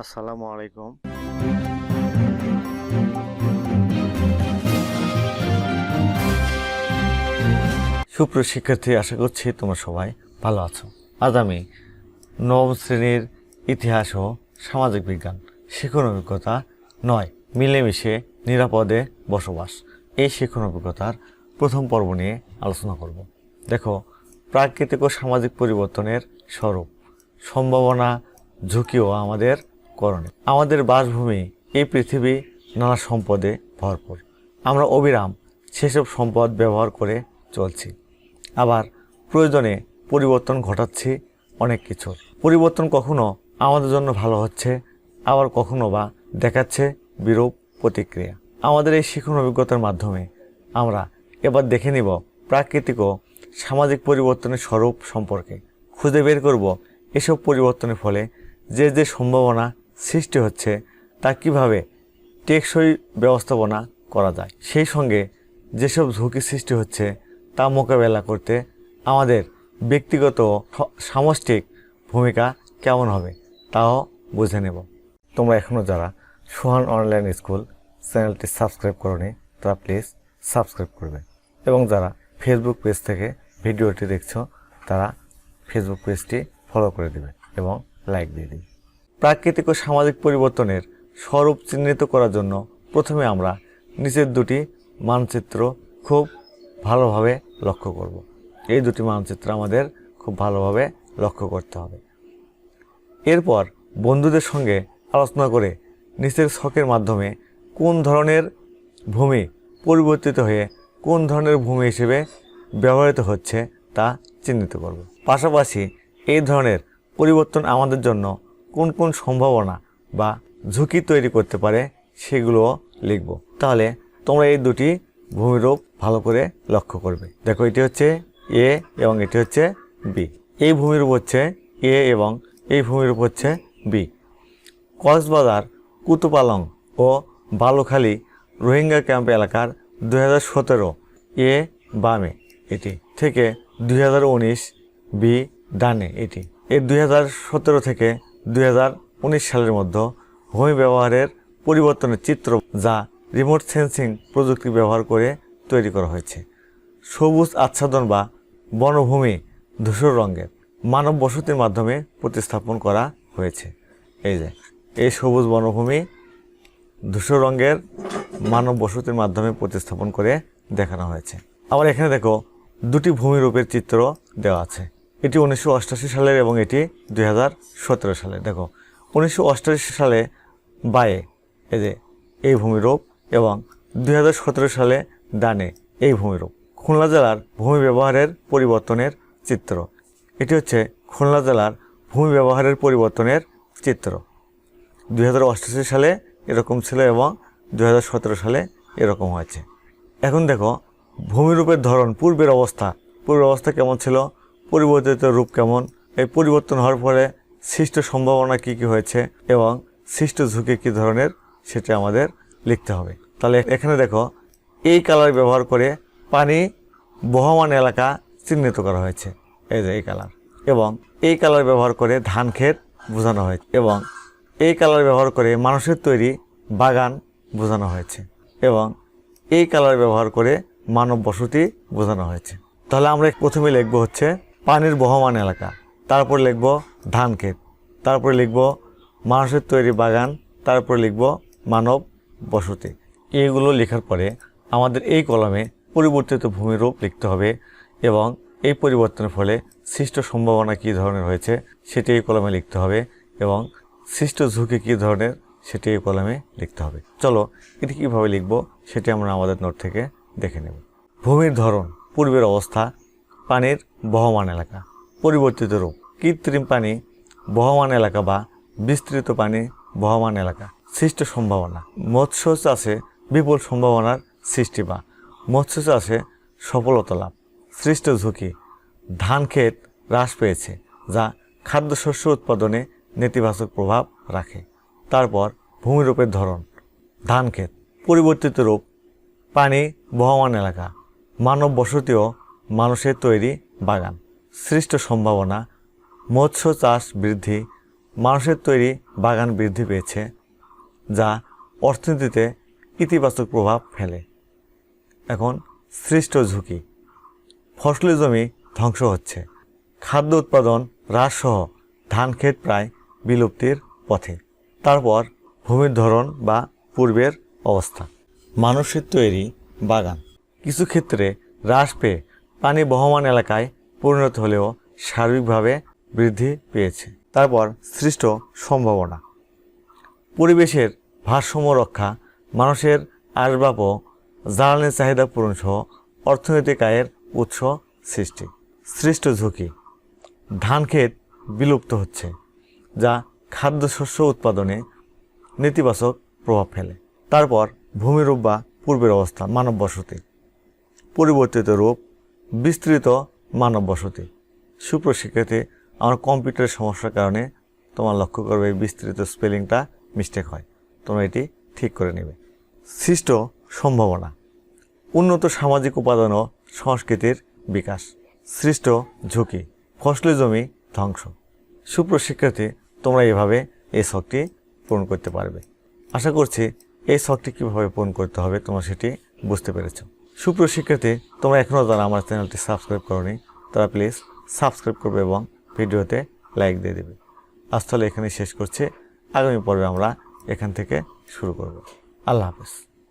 আসসালামু আলাইকুম। সুপ্রিয় শিক্ষার্থী, আশা করছি তোমরা সবাই ভালো আছো। আজ আমি নবম শ্রেণির ইতিহাস ও সামাজিক বিজ্ঞান, শিক্ষণ অভিজ্ঞতা নয়, মিলেমিশে নিরাপদে বসবাস। এই শিক্ষণ অভিজ্ঞতার প্রথম পর্ব নিয়ে আলোচনা করব। দেখো, প্রাকৃতিক ও সামাজিক পরিবর্তনের স্বরূপ, সম্ভাবনা, ঝুঁকিও আমাদের করণে। আমাদের বাসভূমি এই পৃথিবী নানা সম্পদে ভরপুর। আমরা অবিরাম সেসব সম্পদ ব্যবহার করে চলছি। আবার প্রয়োজনে পরিবর্তন ঘটাচ্ছি অনেক কিছুর। পরিবর্তন কখনো আমাদের জন্য ভালো হচ্ছে, আবার কখনো বা দেখাচ্ছে বিরূপ প্রতিক্রিয়া। আমাদের এই শিক্ষণ অভিজ্ঞতার মাধ্যমে আমরা এবার দেখে নিব প্রাকৃতিক ও সামাজিক পরিবর্তনের স্বরূপ সম্পর্কে। খুঁজে বের করব এসব পরিবর্তনের ফলে যে যে সম্ভাবনা সৃষ্টি হচ্ছে, তা কীভাবে টেকসই ব্যবস্থাপনা করা যায়? সেই সঙ্গে যেসব ঝুঁকি সৃষ্টি হচ্ছে, তা মোকাবেলা করতে আমাদের ব্যক্তিগত সামষ্টিক ভূমিকা কেমন হবে, তাও বুঝে নেব। তোমরা এখনও যারা সোহান অনলাইন স্কুল চ্যানেলটি সাবস্ক্রাইব করনি, তারা প্লিজ সাবস্ক্রাইব করবে। এবং যারা ফেসবুক পেজ থেকে ভিডিওটি দেখছ, তারা ফেসবুক পেজটি ফলো করে দেবে এবং লাইক দিয়ে দিবে। প্রাকৃতিক ও সামাজিক পরিবর্তনের স্বরূপ চিহ্নিত করার জন্য প্রথমে আমরা নিচের দুটি মানচিত্র খুব ভালোভাবে লক্ষ্য করব। এই দুটি মানচিত্র আমাদের খুব ভালোভাবে লক্ষ্য করতে হবে। এরপর বন্ধুদের সঙ্গে আলোচনা করে নিচের ছকের মাধ্যমে কোন ধরনের ভূমি পরিবর্তিত হয়ে কোন ধরনের ভূমি হিসেবে ব্যবহৃত হচ্ছে তা চিহ্নিত করব। পাশাপাশি এই ধরনের পরিবর্তন আমাদের জন্য কোন কোন সম্ভাবনা বা ঝুঁকি তৈরি করতে পারে সেগুলো লিখব। তাহলে তোমরা এই দুটি ভূমিরূপ ভালো করে লক্ষ্য করবে। দেখো, এটি হচ্ছে এ এবং এটি হচ্ছে বি। এই ভূমিরূপ হচ্ছে এ এবং এই ভূমিরূপ হচ্ছে বি। কক্সবাজার, কুতুপালং ও বালুখালী রোহিঙ্গা ক্যাম্প এলাকার দু হাজার সতেরো এ বামে এটি। থেকে দুই হাজার উনিশ বি ডানে এটি। হাজার সতেরো থেকে দুই হাজার উনিশ সালের মধ্যে ভূমি ব্যবহারের পরিবর্তনের চিত্র যা রিমোট সেন্সিং প্রযুক্তি ব্যবহার করে তৈরি করা হয়েছে। সবুজ আচ্ছাদন বা বনভূমি ধূসর রঙের মানব বসতির মাধ্যমে প্রতিস্থাপন করা হয়েছে। এই যে, এই সবুজ বনভূমি ধূসর রঙের মানব বসতির মাধ্যমে প্রতিস্থাপন করে দেখানো হয়েছে। আবার এখানে দেখো, দুটি ভূমিরূপের চিত্র দেওয়া আছে। এটি উনিশশো সালের এবং এটি দুই হাজার সতেরো সালে দেখো, উনিশশো সালে বায়ে, এই যে, এই ভূমিরূপ এবং দুই হাজার সতেরো সালে ডানে এই ভূমিরূপ। খুলনা জেলার ভূমি ব্যবহারের পরিবর্তনের চিত্র। এটি হচ্ছে খুলনা জেলার ভূমি ব্যবহারের পরিবর্তনের চিত্র। দুই সালে এরকম ছিল এবং দু হাজার সতেরো সালে এরকম হয়েছে। এখন দেখো, ভূমিরূপের ধরন, পূর্বের অবস্থা। পূর্বের অবস্থা কেমন ছিল? পরিবর্তিত রূপ কেমন? এই পরিবর্তন হওয়ার ফলে সৃষ্ট সম্ভাবনা কি কি হয়েছে এবং সৃষ্ট ঝুঁকি কী ধরনের সেটা আমাদের লিখতে হবে। তাহলে এখানে দেখো, এই কালার ব্যবহার করে পানি বহমান এলাকা চিহ্নিত করা হয়েছে। এই যে এই কালার। এবং এই কালার ব্যবহার করে ধান ক্ষেত বোঝানো হয়েছে। এবং এই কালার ব্যবহার করে মানুষের তৈরি বাগান বোঝানো হয়েছে। এবং এই কালার ব্যবহার করে মানব বসতি বোঝানো হয়েছে। তাহলে আমরা প্রথমে লিখব হচ্ছে পানির বহমান এলাকা। তারপর লিখব ধান ক্ষেত তারপরে লিখব মানুষের তৈরি বাগান। তারপরে লিখব মানব বসতি। এইগুলো লেখার পরে আমাদের এই কলমে পরিবর্তিত ভূমিরূপ লিখতে হবে এবং এই পরিবর্তনের ফলে সৃষ্ট সম্ভাবনা কী ধরনের হয়েছে সেটি এই কলমে লিখতে হবে এবং সৃষ্ট ঝুঁকি কী ধরনের সেটি এই কলমে লিখতে হবে। চলো, এটি কীভাবে লিখব সেটি আমরা আমাদের নোট থেকে দেখে নেব। ভূমির ধরন, পূর্বের অবস্থা পানির বহমান এলাকা। পরিবর্তিত রূপ। কৃত্রিম পানি বহমান এলাকা বা বিস্তৃত পানি বহমান এলাকা। সৃষ্ট সম্ভাবনা। মৎস্য চাষে বিপুল সম্ভাবনার সৃষ্টি বা মৎস্য চাষে সফলতা লাভ। সৃষ্ট ঝুঁকি। ধান ক্ষেত হ্রাস পেয়েছে, যা খাদ্যশস্য উৎপাদনে নেতিবাচক প্রভাব রাখে। তারপর ভূমিরূপের ধরন। ধান ক্ষেত। পরিবর্তিত রূপ। পানি বহমান এলাকা। মানব বসতি ও মানুষের তৈরি বাগান। সৃষ্ট সম্ভাবনা, মৎস্য চাষ বৃদ্ধি, মানুষের তৈরি বাগান বৃদ্ধি পেয়েছে, যা অর্থনীতিতে ইতিবাচক প্রভাব ফেলে। এখন সৃষ্ট ঝুঁকি। ফসলি জমি ধ্বংস হচ্ছে। খাদ্য উৎপাদন হ্রাসসহ ধান ক্ষেত প্রায় বিলুপ্তির পথে। তারপর ভূমির ধরন বা পূর্বের অবস্থা। মানুষের তৈরি বাগান। কিছু ক্ষেত্রে হ্রাস পেয়ে পানি বহমান এলাকায় পরিণত হলেও সার্বিকভাবে বৃদ্ধি পেয়েছে। তারপর সৃষ্ট সম্ভাবনা। পরিবেশের ভারসাম্য রক্ষা, মানুষের আসবাব ও জ্বালানির চাহিদা পূরণ সহ অর্থনৈতিক আয়ের উৎস সৃষ্টি। সৃষ্ট ঝুঁকি। ধান ক্ষেত বিলুপ্ত হচ্ছে, যা খাদ্যশস্য উৎপাদনে নেতিবাচক প্রভাব ফেলে। তারপর ভূমিরূপ বা পূর্বের অবস্থা মানব বসতি পরিবর্তিত রূপ বিস্তৃত মানব বসতি সুপ্রশিক্ষাতে আমার কম্পিউটারের সমস্যার কারণে তোমার লক্ষ্য করবে এই বিস্তৃত স্পেলিংটা মিস্টেক হয়। তোমরা এটি ঠিক করে নেবে। সৃষ্ট সম্ভাবনা। উন্নত সামাজিক উপাদান ও সংস্কৃতির বিকাশ। সৃষ্ট ঝুঁকি। ফসলি জমি ধ্বংস। সুপ্রশিক্ষার্থী তোমরা এভাবে এই শখটি পূরণ করতে পারবে। আশা করছি এই শখটি কীভাবে পূরণ করতে হবে তোমরা সেটি বুঝতে পেরেছ। সুপ্রশিক্ষার্থী, তোমরা এখনও যারা আমার চ্যানেলটি সাবস্ক্রাইব করনি, তারা প্লিজ সাবস্ক্রাইব করবে এবং ভিডিওতে লাইক দিয়ে দেবে। আজ তাহলে এখানে শেষ করছে। আগামী পর্বে আমরা এখান থেকে শুরু করব। আল্লাহ হাফেজ।